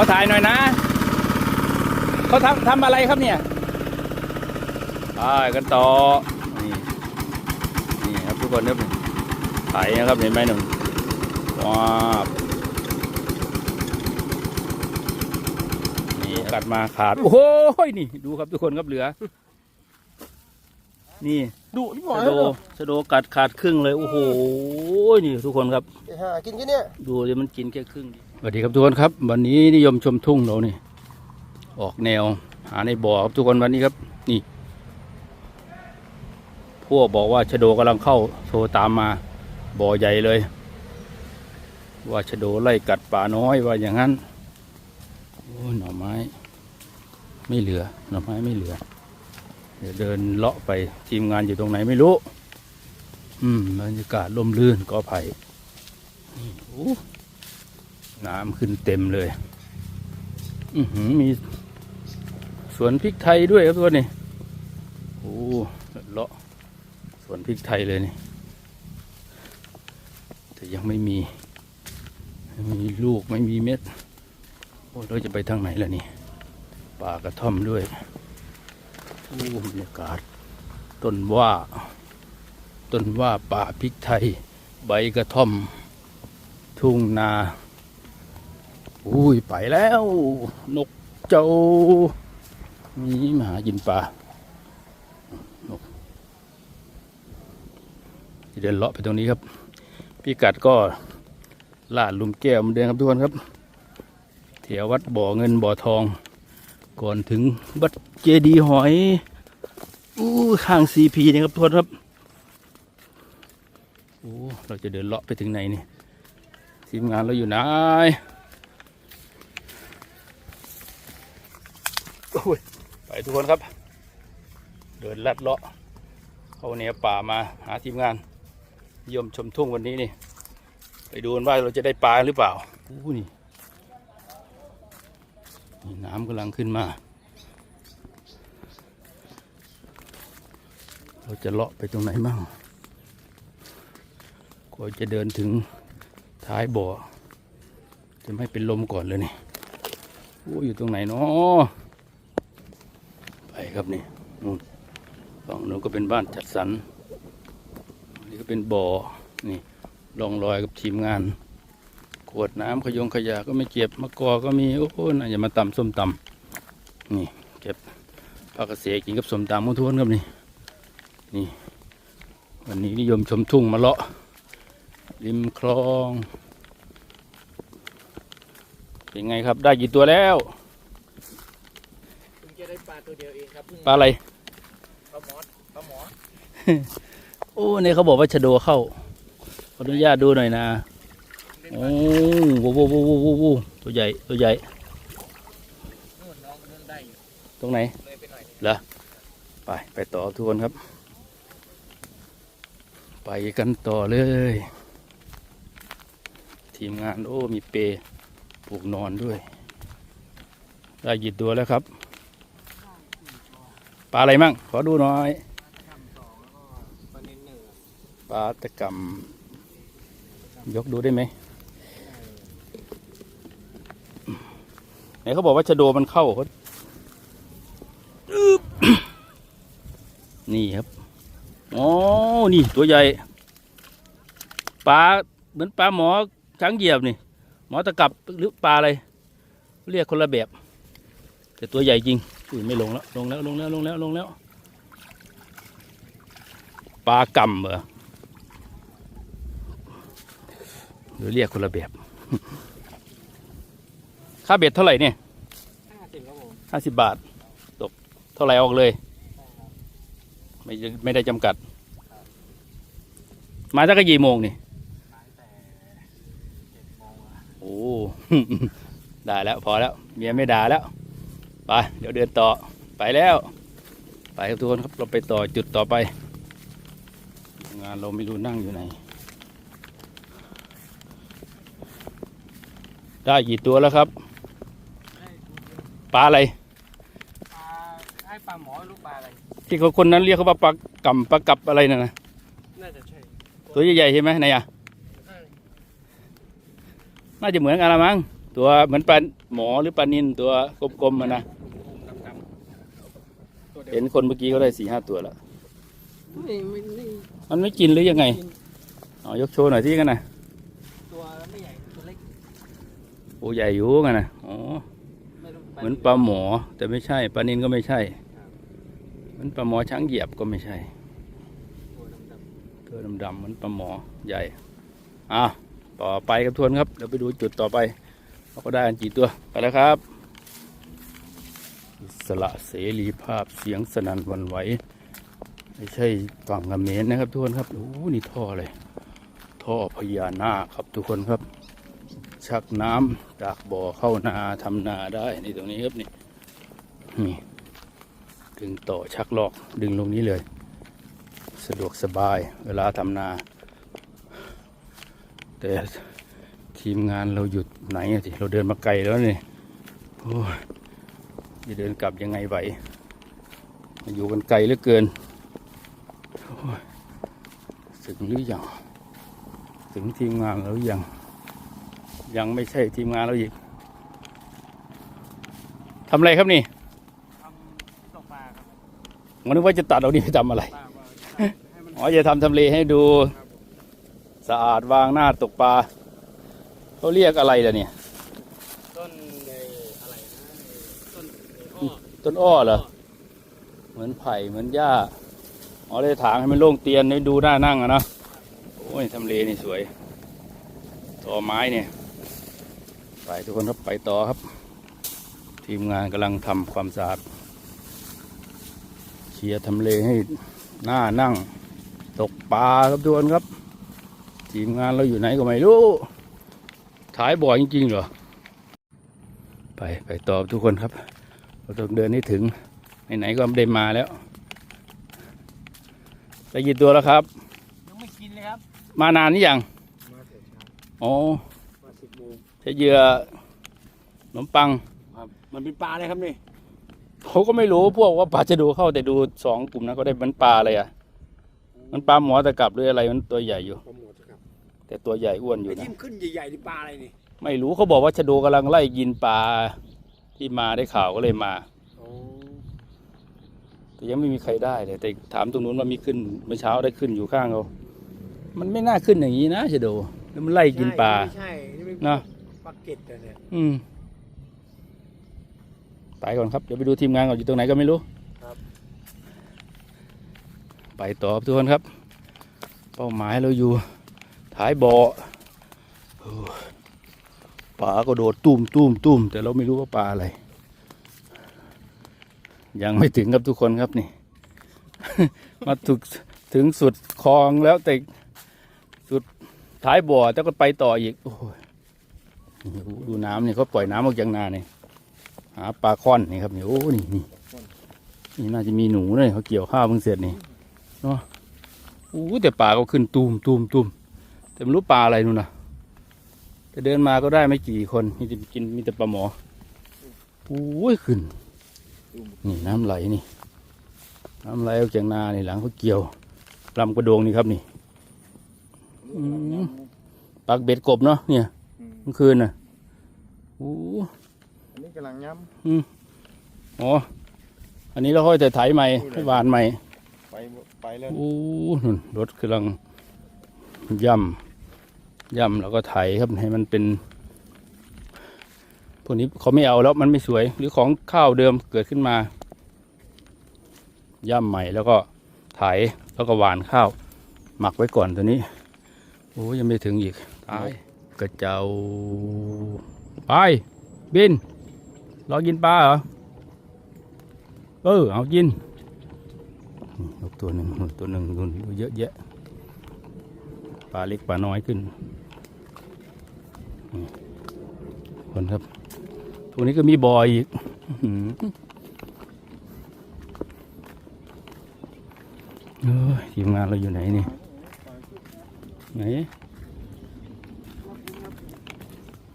อถ่ายหน่อยนะ เขาทำทำอะไรครับเนี่ยไปกันต่อ นี่นี่ครับทุกคนครับไถนะครับเห็นไหมหนึ่งว้าวนี่กัดมาขาด โอ้โหนี่ ดูครับทุกคนครับเหลือ นี่ดุที่หมอชะโดชะโดกัดขาดครึ่งเลย โอ้โห นี่ทุกคนครับหากินแค่เนี้ยดูดิมันกินแค่ครึ่ง สวัสดีครับทุกคนครับ วันนี้นิยมชมทุ่งเรานี่ ออกแนวหาในบ่อครับทุกคนวันนี้ครับ นี่พวกบอกว่าชะโดกำลังเข้าโทรตามมาบ่อใหญ่เลย ว่าชะโดไล่กัดป่าน้อยว่าอย่างนั้นโอ้หน่อไม้ ไม่เหลือหน่อไม้ไม่เหลือ เดี๋ยวเดินเลาะไปทีมงานอยู่ตรงไหนไม่รู้ อืมบรรยากาศร่มรื่นกอไผ่นี่โอ้ น้ำขึ้นเต็มเลย อือหือมีสวนพริกไทยด้วยครับทุกคนนี่โอ้เลาะสวนพริกไทยเลยนี่ แต่ยังไม่มีไม่มีลูกไม่มีเม็ด โอ้เราจะไปทางไหนล่ะนี่ป่ากระท่อมด้วยโอ้บรรยากาศ ต้นว่า ต้นว่าป่าพริกไทย ใบกระท่อม ทุ่งนา อุ้ยไปแล้ว นกเจ้ามีมาหากินปลานกจะเดินเลาะไปตรงนี้ครับ พี่กัดก็ลาดลุมแก้วเหมือนเดิมครับทุกคนครับแถววัดบ่อเงินบ่อทอง ก่อนถึงวัดเจดีหอยอู้ข้างซีพีนี่ครับทุกคนครับโอ้เราจะเดินเลาะไปถึงไหนนี่ทีมงานเราอยู่ไหนโอ้ย ไปทุกคนครับ เดินลัดเลาะเข้าแนวป่ามาหาทีมงานยมชมทุ่งวันนี้นี่ ไปดูกันว่าเราจะได้ปลาหรือเปล่าอู้นี่นี่น้ำกำลังขึ้นมา เราจะเลาะไปตรงไหนบ้างก็จะเดินถึงท้ายบ่อ จะไม่เป็นลมก่อนเลยนี่โอ้อยู่ตรงไหนเนาะ ครับนี่นู่นฝั่งนู้นก็เป็นบ้านจัดสรรนนี่ก็เป็นบ่อนี่ลองรอยกับทีมงาน ขวดน้ำขยงขยะก็ไม่เก็บมะกอก็มีโอ้โหน่าจะมาตำส้มตำนี่เก็บผักกระเสกินกับส้มตำมุทวนครับนี่นี่ วันนี้นิยมชมทุ่งมาเลาะ ริมคลอง เป็นไงครับได้กี่ตัวแล้ว เพิ่งจะได้ปลา ตัวเดียวเองครับเพิ่งปลาอะไร ปลาหมอปลาหมอโอ้เนี่ยเขาบอกว่าชะโดเข้า ขออนุญาตดูหน่อยนะโอ้โหโว้โหโว้โหโว้โหตัวใหญ่ ตัวใหญ่ นู่นน้องนู่นได้อยู่ตรงไหน เลยไปหน่อยไป ไปต่อทุกคนครับ ไปกันต่อเลย ทีมงานโอ้ มีเปรปลูกนอนด้วย ได้หยิดตัวแล้วครับ ปลาอะไรมั่งขอดูหน่อยทำสองแล้วก็ปลาเน้นหนึ่งปลาตะกำยกดูได้ไหมไหนเขาบอกว่าชะโดมันเข้าเขาอึ๊บนี่ครับอ๋อนี่ตัวใหญ่ปลาเหมือนปลาหมอช้างเหยียบนี่ หมอตะกับหรือปลาอะไร เรียกคนละแบบ แต่ตัวใหญ่จริง อุ้ยไม่ลงแล้วลงแล้วลงแล้วลงแล้วลงแล้วปลากำเหรอหรือเรียกคนละแบบ ค่าเบ็ดเท่าไหร่เนี่ยห้าสิบครับผมห้าสิบบาท ตกเท่าไหร่ออกเลยใช่ครับไม่ได้ไม่ได้จำกัด มาสักกี่โมงนี่มาตั้งแต่เจ็ดโมงอะโอ้ ได้แล้วพอแล้ว เมียไม่ด่าแล้ว ไปเดี๋ยวเดินต่อไปแล้ว ไปครับทุกคนครับเราไปต่อจุดต่อไป งานเราไม่รู้นั่งอยู่ไหน ได้กี่ตัวแล้วครับได้ตัวเดียวปลาอะไรปลาให้ปลาหมอลูกปลาอะไรที่เขาคนนั้นเรียกเขาว่าปลากำปลากลับอะไรน่ะนะน่าจะใช่ตัวใหญ่ๆใช่ไหมไหนอะเออน่าจะเหมือนกันละมั้งใตัวเหมือนปลาหมอหรือปลานินตัวกลมๆมันนะดำๆตัวเดียวเห็นคนเมื่อกี้เขาได้สี่ห้าตัวแล้วไม่ไม่ไม่มันไม่กินหรือยังไงเอายกโชว์หน่อยที่กันนะตัวไม่ใหญ่ตัวเล็กโอ้ใหญ่อยู่กันนะอ๋อไม่รู้เหมือนปลาหมอแต่ไม่ใช่ปลานินก็ไม่ใช่เหมือนปลาหมอช้างเหยียบก็ไม่ใช่ตัวดำตัวดำๆเหมือนปลาหมอใหญ่อ้าวต่อไปครับทวนครับเดี๋ยวไปดูจุดต่อไป เราก็ได้กันกี่ตัวไปแล้วครับอิสละเสรีภาพเสียงสนั่นวันไหวไม่ใช่ฝั่งกเมรนะครับ ทุกคนครับโอ้นี่ท่อเลยท่อพญานาคครับทุกคนครับ ชักน้ำจากบ่อเข้านาทำนาได้นี่ตรงนี้ครับนี่นี่ดึงต่อชักลอกดึงลงนี้เลย สะดวกสบายเวลาทำนา แต่ ทีมงานเราหยุดไหนอะสิเราเดินมาไกลแล้วนี่โอ้ยจะเดินกลับยังไงไหวมาอยู่กันไกลเหลือเกินโอ้ยถึงหรือยังถึงทีมงานเราหรือยัง ยังไม่ใช่ทีมงานเราอีกทำอะไรครับนี่ๆทำตกปลาครับผมนึกว่าจะตัดเอานี่ไปทำอะไรปลาว่าให้มันอ๋อจะทำทำเลให้ดู สะอาดวางหน้าตกปลา เขาเรียกอะไรล่ะเนี่ย ต้นในอะไรนะต้นในอ้อต้นอ้อเหรอ เหมือนไผ่เหมือนหญ้าอ๋อเลยถางให้มันโล่งเตียนให้ดูหน้านั่งอะเนาะโอ้ยทำเลนี่สวย ต่อไม้เนี่ย ไปทุกคนครับไปต่อครับ ทีมงานกำลังทำความสะอาดเคลียร์ทำเลให้หน้านั่ง ตกปลาครับทุกคนครับ ทีมงานเราอยู่ไหนก็ไม่รู้ ถ่ายบ่อยจริงๆเหรอ ไปไปต่อทุกคนครับเราต้องเดินให้ถึงไหนๆก็ได้มาแล้วได้กี่ตัวแล้วครับ ยังไม่กินเลยครับ มานานนี่ยังมาแต่เช้าอ๋อมาสิบโมงใช้เหยื่อขนมปังครับ มันเป็นปลาเลยครับนี่เขาก็ไม่รู้พวกว่าปลาจะดูเข้าแต่ดูสองกลุ่มนั้นก็ได้มันปลาอะไรอะ มันปลาหมอตะกลับหรืออะไรมันตัวใหญ่อยู่ปลาหมดครับ แต่ตัวใหญ่อ้วนอยู่ไอ้นะ ที่มันขึ้นใหญ่ๆนี่ปลาอะไรนี่ไม่รู้เขาบอกว่าชะโดกำลังไล่กินปลาที่มาได้ข่าวก็เลยมาอ๋อแต่ยังไม่มีใครได้เลยแต่ถามตรงนู้นว่ามีขึ้นเมื่อเช้าได้ขึ้นอยู่ข้างเขามันไม่น่าขึ้นอย่างนี้นะชะโดแล้วมันไล่กินปลาไม่ใช่นี่เป็นนะปลาเก็ดอะเนี่ยอืมไปก่อนครับเดี๋ยวไปดูทีมงานก่อนอยู่ตรงไหนก็ไม่รู้ครับไปต่อครับทุกคนครับ เป้าหมายเราอยู่ ท้ายบ่อปลาก็โดดตุ้มตุ้มตุ้มแต่เราไม่รู้ว่าปลาอะไร ยังไม่ถึงครับทุกคนครับนี่ มาถึงถึงสุดคลองแล้วแต่สุดท้ายบ่อแต่ก็ไปต่ออีกโอ้ยดูน้ำนี่เขาปล่อยน้ำออกจากนาเนี่ยหาปลาค่อนนี่ครับนี่โอ้นี่นี่นี่น่าจะมีหนูเลยเขาเกี่ยวข้าวเพิ่งเสร็จนี่เนาะโอ้แต่ปลาก็ขึ้นตูมตูมตูม แต่ไม่รู้ปลาอะไรนู่นนะแต่เดินมาก็ได้ไม่กี่คนมีแต่กินมีแต่ปลาหมอโอ้ยขึ้น นี่น้ำไหลนี่ น้ำไหลออกจากนานี่หลังเขาเกี่ยวลำกระโดงนี่ครับนี่อืมปักเบ็ดกบเนาะเนี่ยเมื่อคืนน่ะโอ้อันนี้กำลังย้อ๋ออันนี้เราค่อยแต่ไถใหม่ให้หวานใหม่ำไปไปแล้วโอ้นู่นรถกำลังย่ำ ย่ำแล้วก็ไถครับให้มันเป็นพวกนี้เขาไม่เอาแล้วมันไม่สวย หรือของข้าวเดิมเกิดขึ้นมา ย่ำใหม่แล้วก็ไถแล้วก็หวานข้าว หมักไว้ก่อนตัวนี้โอ้ยังไม่ถึงอีกตายกระเจ้าไปบินรอกินปลาเหรอเออเอากินนกตัวหนึ่งนู่นตัวหนึ่งนู่นเยอะแยะปลาเล็กปลาน้อยขึ้นนี่ คนครับตัวนี้ก็มีบอยอีกอื้อหือเอ้ยทีมงานเราอยู่ไหนนี่ ไหน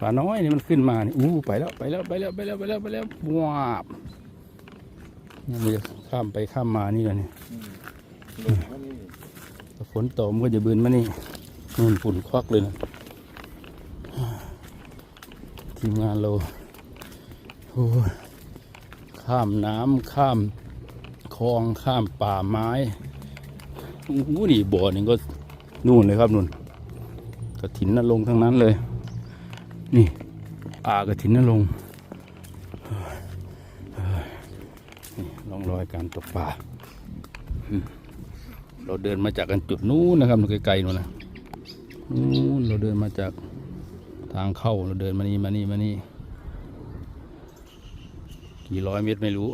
ปลาน้อยนี่มันขึ้นมานี่อู้ไปแล้วไปแล้วไปแล้วไปแล้วไปแล้วไปแล้วว้าบยังมีข้ามไปข้ามมานี่กันนี่ถ้าฝนตกมันก็จะบืนมานี่นู่นฝุ่นควักเลยนะ ทีมงานเราโอ้ยข้ามน้ำข้ามคลองข้ามป่าไม้โอ้โหนี่บ่อนี่ก็นู่นเลยครับนู่นกระถินนรงค์ทั้งนั้นเลย นี่ป่ากระถินนรงค์นี่ร่องรอยการตกป่าเราเดินมาจากกันจุดนู้นนะครับไกลๆนู่นนะนู้นเราเดินมาจาก ทางเข้าเราเดินมานี่มานี่มานี่กี่ร้อยเมตรไม่รู้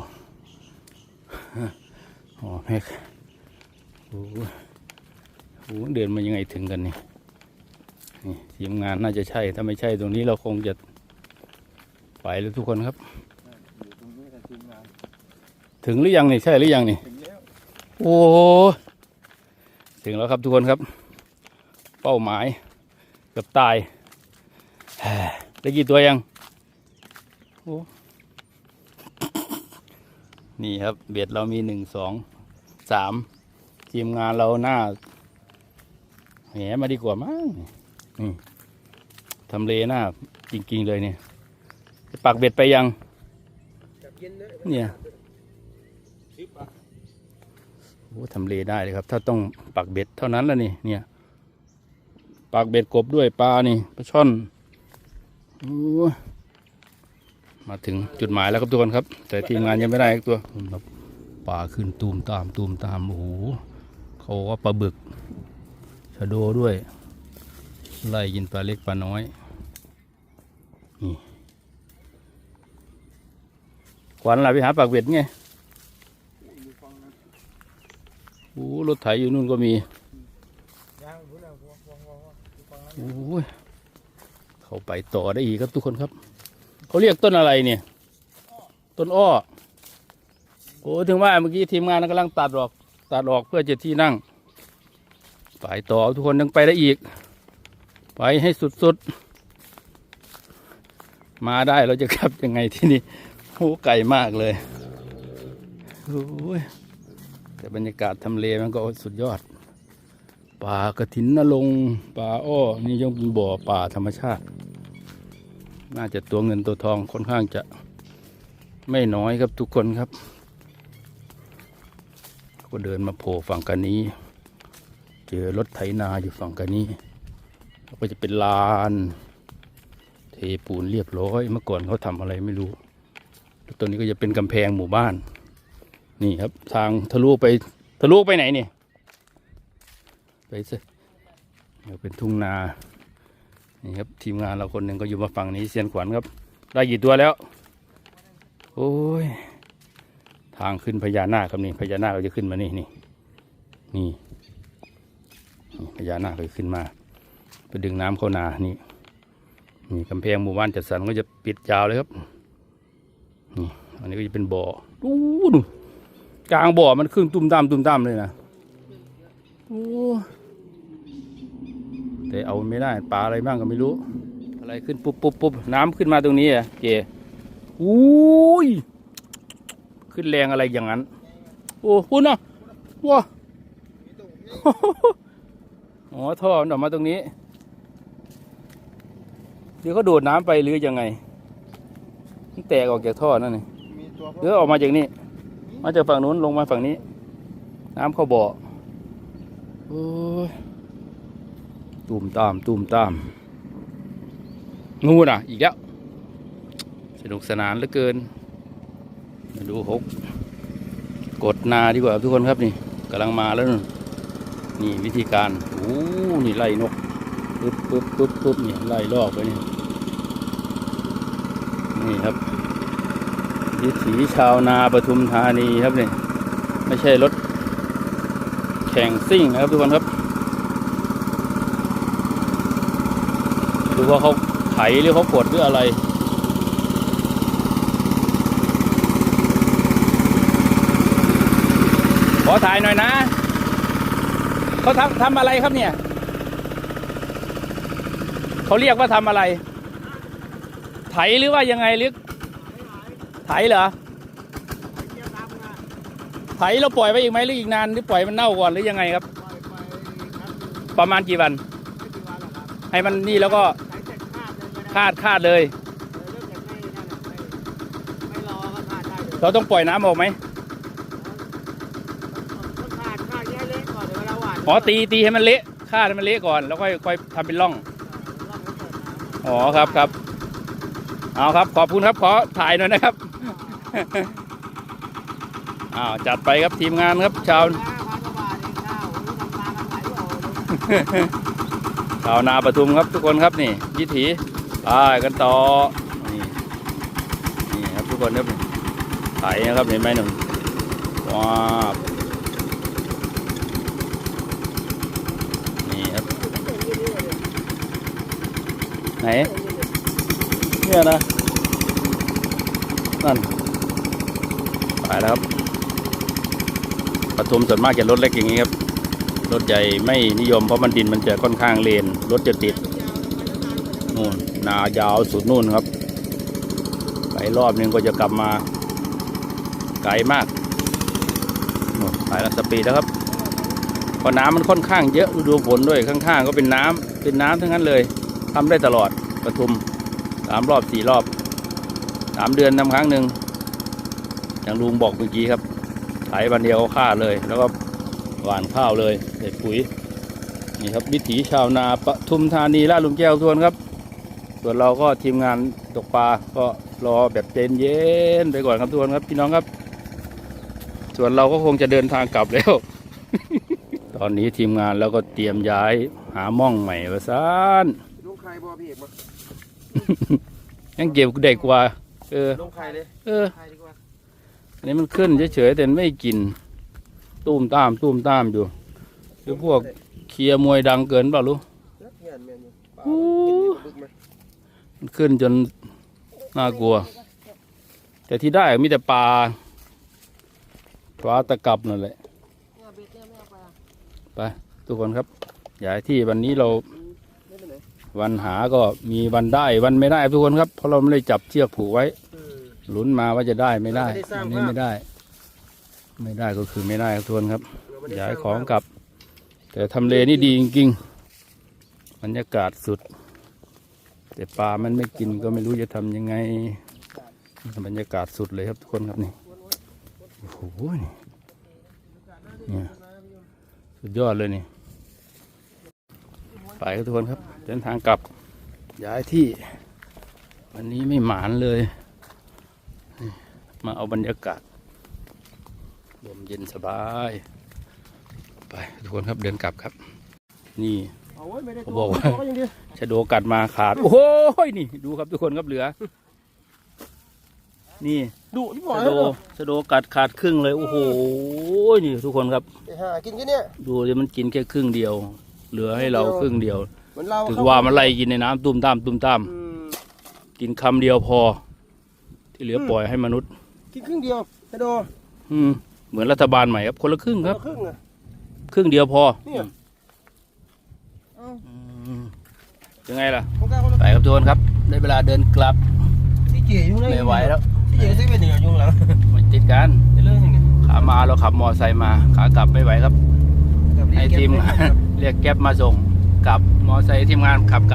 อ๋อแม็กโอ้โหโอ้โหเดินมายังไงถึงกันนี่นี่ทีมงานน่าจะใช่ ถ้าไม่ใช่ตรงนี้เราคงจะไปแล้วทุกคนครับ ถึงหรือยังนี่ใช่หรือยังนี่ถึงแล้วโอ้ถึงแล้วครับทุกคนครับ เป้าหมายเกับตาย ได้กี่ตัวยังโอ้นี่ครับ เบ็ดเรามีหนึ่งสองสามทีมงานเราหน้าแหมาดีกว่ามั้งนี่ทำเลหน้าจริง ๆ เลยเนี่ยปักเบ็ดไปยังเนี่ยโอ้ทำเลได้เลยครับ ถ้าต้องปักเบ็ดเท่านั้นแล้วนี่เนี่ยปักเบ็ดกบด้วยปลานี่ปลาช่อน มาถึงจุดหมายแล้วครับทุกคนครับ แต่ทีมงานยังไม่ได้อีกตัวครับปลาขึ้นตูมตามตูมตามโอ้โหเขากว่าปลาบึกชะโดด้วย ไล่กินปลาเล็กปลาน้อยนี่ขวัญล่ะไปหาปากเบ็ดไงโอ้รถไถอยู่นู่นก็มีโอ้ย เขาไปต่อได้อีกครับทุกคนครับ เขาเรียกต้นอะไรเนี่ย ต้นอ้อโอ้ถึงว่าเมื่อกี้ทีมงานกำลังตัดออกตัดออกเพื่อจะที่นั่งไปต่อทุกคนยังไปได้อีก ไปให้สุดๆ มาได้เราจะกลับยังไงที่นี่โอ้ไกลมากเลยโอ้ยแต่บรรยากาศทำเลมันก็สุดยอด ป่ากระถินนรงป่าอ้อ นี่ยังเป็นบ่อป่าธรรมชาติ น่าจะตัวเงินตัวทองค่อนข้างจะไม่น้อยครับทุกคนครับ ก็เดินมาโผล่ฝั่งกันนี้ เจอรถไถนาอยู่ฝั่งกันนี้แล้วก็จะเป็นลาน เทปูนเรียบร้อย เมื่อก่อนเขาทำอะไรไม่รู้แล้วตัวนี้ก็จะเป็นกำแพงหมู่บ้าน นี่ครับ ทางทะลุไปทะลุไปไหนเนี่ยไปสิเดี๋ยวเป็นทุ่งนา นี่ครับทีมงานเราคนหนึ่งก็อยู่มาฝั่งนี้เซียนขวัญครับ ได้กี่ตัวแล้ว โอ้ย ทางขึ้นพญานาคครับนี่พญานาคเราจะขึ้นมานี่นี่นี่พญานาคเราขึ้นมาไปดึงน้ำเข้านานี่นี่กำแพงหมู่บ้านจัดสรรก็จะปิดยาวเลยครับนี่อันนี้ก็จะเป็นบ่อดูดูกลางบ่อมันขึ้นตุ้มตามตุ้มตามเลยนะโอ้ แต่เอาไม่ได้ปลาอะไรบ้างก็ไม่รู้ อะไรขึ้นปุ๊บปุ๊บปุ๊บน้ำขึ้นมาตรงนี้อะเจอุ้ยขึ้นแรงอะไรอย่างนั้น โอ้คุณอะว้าอ๋อท่อมันออกมาตรงนี้เดี๋ยวเขาโดดน้ำไปหรือยังไงมันแตกออกจากท่อนั่นนี่มีตัวหรือออกมาจากนี่มาจากฝั่งนู้นลงมาฝั่งนี้ น้ำเข้าบ่อโอ้ย ตูมตามตูมตาม งูน่ะ อีกแล้ว สนุกสนานเหลือเกิน มาดูหก กดนาดีกว่าทุกคนครับนี่กำลังมาแล้วนู่นนี่วิธีการโอ้นี่ไล่นกปึ๊บปึ๊บปึ๊บปึ๊บนี่ไล่ลอกไปนี่นี่ครับวิถีชาวนาปทุมธานีครับนี่ไม่ใช่รถแข่งซิ่งนะครับทุกคนครับ ดูว่าเขาไถหรือเขากดหรืออะไรขอถ่ายหน่อยนะเขาทำทำอะไรครับเนี่ยเขาเรียกว่าทำอะไร ไถหรือว่ายังไงหรือไถเหรอไถเราปล่อยไว้อีกไหมหรืออีกนานหรือปล่อยมันเน่าก่อนหรือยังไงครับปปครับประมาณกี่วันวนให้มันนี่แล้วก็ คาดคาดเลย เราต้องปล่อยน้ำออกไหมอ๋อตีตีให้มันเละคาดให้มันเละก่อนแล้วค่อยค่อยทำเป็นร่องอ๋อครับครับเอาครับขอบคุณครับขอถ่ายหน่อยนะครับอ้าวจัดไปครับทีมงานครับชาวชาวนาปทุมครับทุกคนครับนี่ยิถี ไปกันต่อ นี่นี่ครับทุกคนครับไถนะครับเห็นไหมหนึ่งว้าวนี่ครับ ไหน เนี่ยนะ นั่น ไปแล้วครับปทุมส่วนมากจะรถเล็กอย่างนี้ครับ รถใหญ่ไม่นิยมเพราะมันดินมันจะค่อนข้างเลน รถจะติด นู่นนายาวสุดนู่นครับ ไปรอบนึงก็จะกลับมา ไกลมากนู่นไปแล้วสปีดแล้วครับเพราะน้ำมันค่อนข้างเยอะดูฝนด้วยข้างๆก็เป็นน้ำเป็นน้ำทั้งนั้นเลยทำได้ตลอดปทุมสามรอบสี่รอบสามเดือนทำครั้งหนึ่งอย่างลุงบอกเมื่อกี้ครับไถวันเดียวฆ่าเลย แล้วก็หว่านข้าวเลยใส่ปุ๋ยนี่ครับวิถีชาวนาปทุมธานีลาดหลุมแก้วทวนครับ ส่วนเราก็ทีมงานตกปลาก็รอแบบเย็นเย็นๆไปก่อนครับทวนครับพี่น้องครับ ส่วนเราก็คงจะเดินทางกลับแล้ว ตอนนี้ทีมงานแล้วก็เตรียมย้ายหาม่องใหม่วะซานลุงใครบ่พี่เอกบ่ยังเก็บเด็กกว่า เออลุงใครเลยเออใครดีกว่าอันนี้มันขึ้นเฉยๆแต่ไม่กิน ตุ้มตามตุ้มตามอยู่หรือพวกเคลียร์มวยดังเกินเปล่าลูก ขึ้นจนน่ากลัว แต่ที่ได้มีแต่ปลาปลาตะกับนั่นแหละไปทุกคนครับย้าที่วันนี้เราวันหาก็มีวันได้วันไม่ได้ทุกคนครับ เพราะเราไม่ได้จับเชือกผูกไว้ลุ้นมาว่าจะได้ไม่ได้ไได้สร้างอันนี้ไม่ได้ ไม่ได้ก็คือไม่ได้ครับทุกคนครับเราไม่ได้ย้ายของกลับ แต่ทำเลนี่ดีจริงๆบรรยากาศสุด แต่ปลามันไม่กินก็ไม่รู้จะทำยังไงบรรยากาศสุดเลยครับทุกคนครับนี่โอ้โหนี่เนี่ยสุดยอดเลยนี่ไปครับทุกคนครับเดินทางกลับย้ายที่ วันนี้ไม่หมานเลยมาเอาบรรยากาศลมเย็นสบาย ไปทุกคนครับเดินกลับครับ นี่ เอาไว้ไม่ได้เขาบอกว่าตัวยังดีชะโดกัดมาขาด โอ้โหนี่ ดูครับทุกคนครับเหลือ นี่ดุที่บ่อยชะโดชะโดกัดขาดครึ่งเลย โอ้โหนี่ทุกคนครับไอ้ห่ากินแค่เนี้ยดูดิมันกินแค่ครึ่งเดียว เหลือให้เราครึ่งเดียวเหมือนเราถึงว่ามันไล่กินในน้ำตุ้มตามตุ้มตามอืมกินคำเดียวพอ ที่เหลือปล่อยให้มนุษย์ กินครึ่งเดียวไอ้โดอืมเหมือนรัฐบาลใหม่ครับ คนละครึ่งครับนละครึ่งอะครึ่งเดียวพอ เนี่ย เอ้า อืม ยังไงล่ะของกลางคนละไปครับทุกคนครับ ได้เวลาเดินกลับที่เจี๋ยยุ่งเลยไม่ไหวแล้วที่เจี๋ยซื้อเป็นเหนือยุ่งหลังไม่ติดกันจะเรื่องยังไงขามาเราขับมอไซค์มา ขากลับไม่ไหวครับกับให้เรียกทีมแก๊ปงานเรียกแก๊ปมาส่งกลับมอไซค์ทีมงานขับกลับ